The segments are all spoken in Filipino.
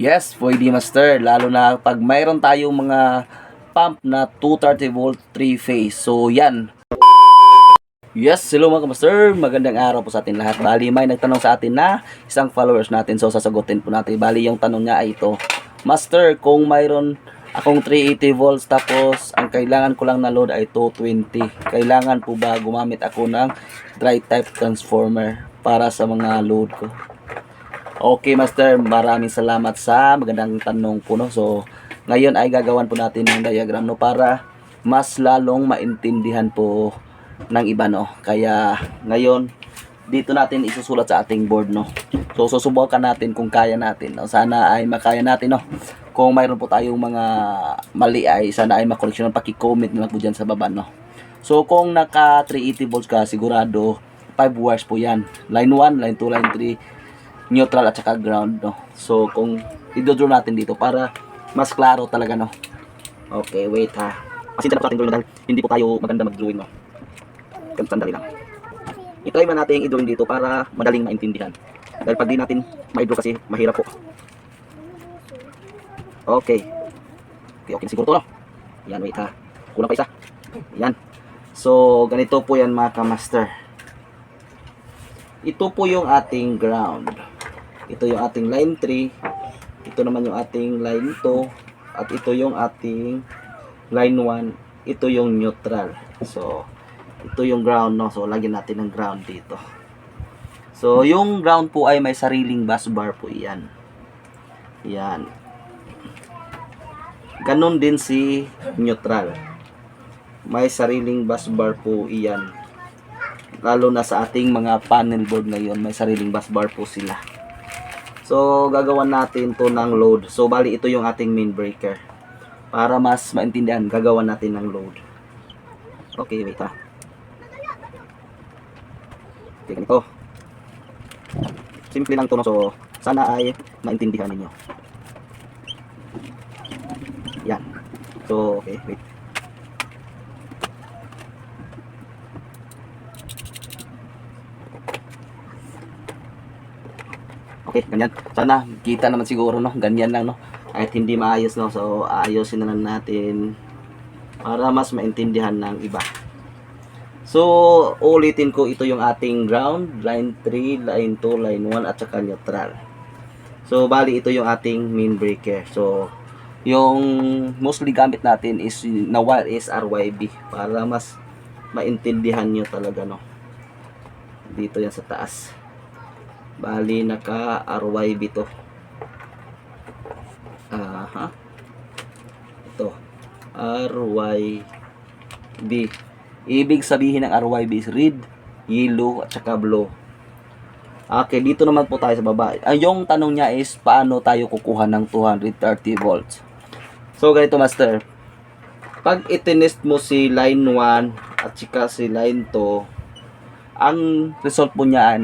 Yes, pwede master. Lalo na pag mayroon tayong mga pump na 230 volt 3 phase. So yan. Yes, hello mga master. Magandang araw po sa atin lahat. Bali, may nagtanong sa atin na isang followers natin. So sasagutin po natin. Bali, yung tanong niya ay ito. Master, kung mayroon akong 380 volts tapos ang kailangan ko lang na load ay 220. Kailangan po ba gumamit ako ng dry type transformer para sa mga load ko? Okay, Master. Maraming salamat sa magandang tanong po. No? So, ngayon ay gagawan po natin ng diagram no, para mas lalong maintindihan po ng iba. No? Kaya, ngayon, dito natin isusulat sa ating board. No? So, susubukan natin kung kaya natin. No? Sana ay makaya natin. No? Kung mayroon po tayong mga mali ay sana ay makoreksyon. Paki-comment na lang po dyan sa baba. No? So, kung naka 380 volts ka, sigurado 5 wires po yan. Line 1, line 2, line 3, neutral at saka ground no. So kung i-draw natin dito para mas klaro talaga no. Okay, wait ha. Kasi na po natin drawing dahil hindi po tayo maganda mag-drawing no. Sandali lang. I-try man natin i-drawing dito para madaling maintindihan. Dahil pag di natin ma-draw kasi mahirap po. Okay. Okay, okay siguro to no. Yan, wait ha. Kulang pa isa. Yan. So, ganito po yan mga ka-master. Ito po yung ating ground. Ito yung ating line 3. Ito naman yung ating line 2. At ito yung ating line 1. Ito yung neutral. So, ito yung ground, no? So, lagyan natin ng ground dito. So, yung ground po ay may sariling bus bar po yan. Yan. Ganon din si neutral. May sariling bus bar po iyan lalo na sa ating mga panel board ngayon may sariling bus bar po sila so gagawan natin to ng load. So bali ito yung ating main breaker. Para mas maintindihan gagawan natin ng load. Okay wait ha. Okay ganito. Simple lang to so sana ay maintindihan ninyo. Yan. So okay wait Okay, ganyan. Sana kita naman siguro no, ganyan lang no. Kahit hindi maayos no, so ayusin na lang natin para mas maintindihan ng iba. So, ulitin ko ito yung ating ground, line 3, line 2, line 1 at saka neutral. So, bali ito yung ating main breaker. So, yung mostly gamit natin is na wire is RYB para mas maintindihan nyo talaga no. Dito yan sa taas. Bali, naka RYB to. Aha. Ito. RYB. Ibig sabihin ng RYB is red, yellow, at saka blue. Okay, dito naman po tayo sa baba. Ang yung tanong niya is, paano tayo kukuha ng 230 volts? So, ganito master. Pag itinest mo si line 1 at saka si line 2, ang result po niya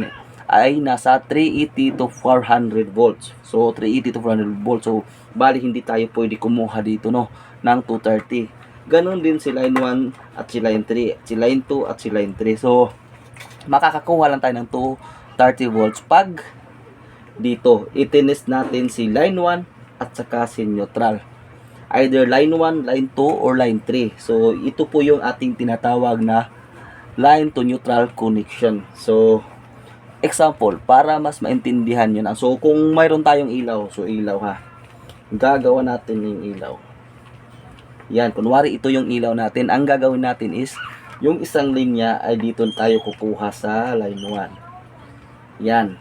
ay nasa 380 to 400 volts. So 380 to 400 volts. So bali hindi tayo pwede kumuha dito no ng 230. Ganon din si line 1 at si line 3, si line 2 at si line 3. So makakakuha lang tayo ng 230 volts pag dito itinest natin si line 1 at saka si neutral. Either line 1, line 2 or line 3. So ito po yung ating tinatawag na line to neutral connection. So example, para mas maintindihan nyo na. So, kung mayroon tayong ilaw, so ilaw ha, gagawa natin yung ilaw. Yan, kunwari ito yung ilaw natin. Ang gagawin natin is, yung isang linya ay dito tayo kukuha sa line 1. Yan.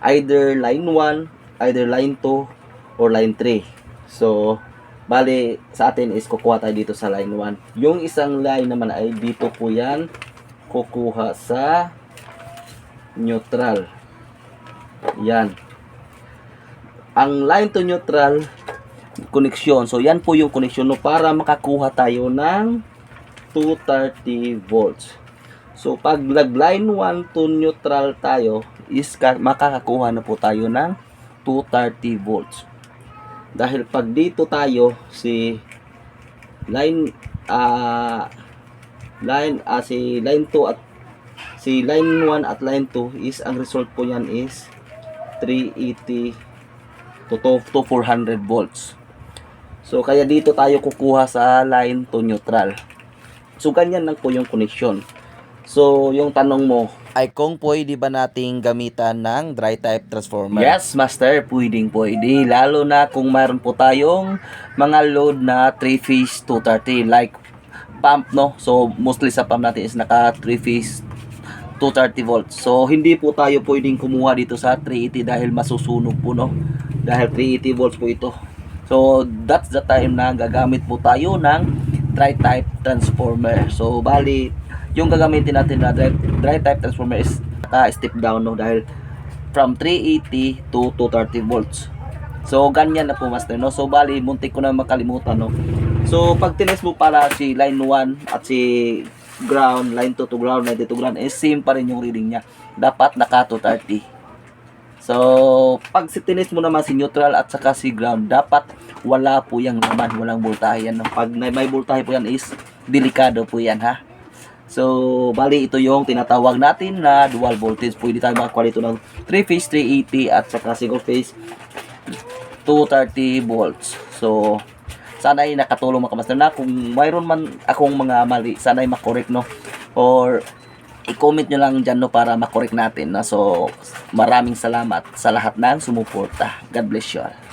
Either line 1, either line 2, or line 3. So, bali sa atin is kukuha tayo dito sa line 1. Yung isang line naman ay dito po yan kukuha sa neutral. Yan. Ang line to neutral connection. So yan po yung connection no para makakuha tayo ng 230 volts. So pag nag line 1 to neutral tayo is makakakuha na po tayo ng 230 volts. Dahil pag dito tayo si line uh, line uh, si line 2 at si line 1 at line 2 is ang result po yan is 380 to, to, to 400 volts. So, kaya dito tayo kukuha sa line to neutral. So, ganyan lang po yung connection. So, yung tanong mo, ay kung pwede ba nating gamitan ng dry type transformer? Yes, master, pwedeng pwede. Lalo na kung mayroon po tayong mga load na 3-phase 230 like pump, no? So, mostly sa pump natin is naka 3-phase 230 volts. So, hindi po tayo pwedeng kumuha dito sa 380 dahil masusunog po, no? Dahil 380 volts po ito. So, that's the time na gagamit po tayo ng dry type transformer. So, bali, yung gagamitin natin na dry, dry type transformer is naka-step down, no? Dahil from 380 to 230 volts. So, ganyan na po, master, no? So, bali, muntik ko na makalimutan, no? So, pag tines mo para si line 1 at si ground, line 2 to ground, line 2 to ground, eh, same pa rin yung reading niya. Dapat naka 230. So, pag si tinis mo naman si neutral at saka si ground, dapat wala po yung laman, walang voltahe yan. Pag may, voltahe po yan is delikado po yan, ha? So, bali ito yung tinatawag natin na dual voltage. Pwede tayo makakuha dito ng 3 phase 380 at saka single phase 230 volts. So, sana ay nakatulong mga na kung mayroon man akong mga mali, sana ay makorek no? Or i-comment nyo lang dyan no para makorek natin na so maraming salamat sa lahat ng sumuporta. God bless you all